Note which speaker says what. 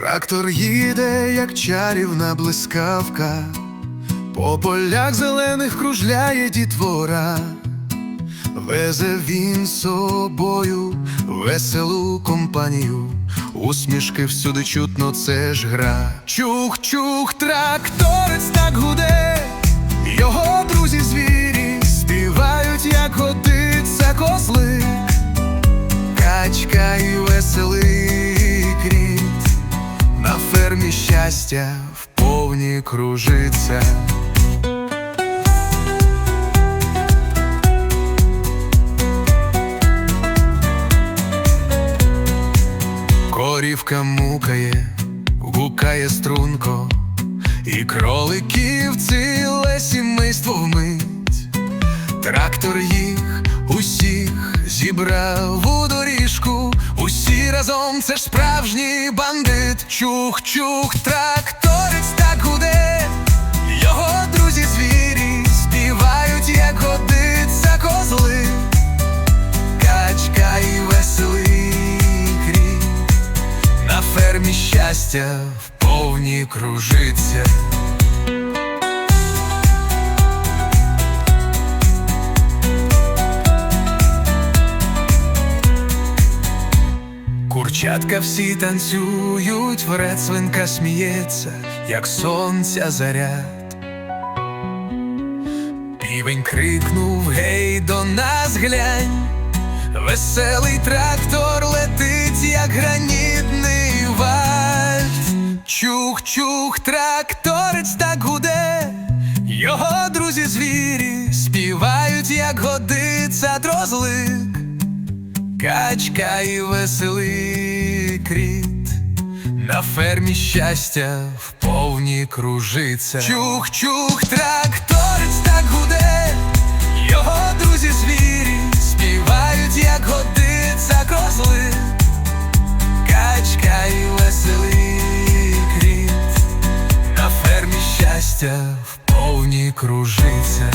Speaker 1: Трактор їде, як чарівна блискавка, по полях зелених кружляє дітвора, везе він собою веселу компанію, усмішки всюди чутно, це ж гра. Чух-чух, тракторець так гуде, його друзі звірі співають, як годиться козли, качка і веселий щастя вповні кружиться. Корівка мукає, гукає струнко, і кроликів ціле сімейство вмить. Трактор їх усіх зібрав у доріжку, усі разом це ж справжній бандит. Чух-чух, тракторець щастя вповні кружиться. Курчатка всі танцюють, вред свинка сміється, як сонця заряд. Півень крикнув гей до нас глянь, веселий трактор летить, як гранітний Чух-чух, тракторець так гуде, його друзі звірі співають, як годиться дрозлик. Качка і веселий кріт, на фермі щастя в повні кружиться. Чух-чух, тракторець так гуде, кріт, в повні щастя кружиться.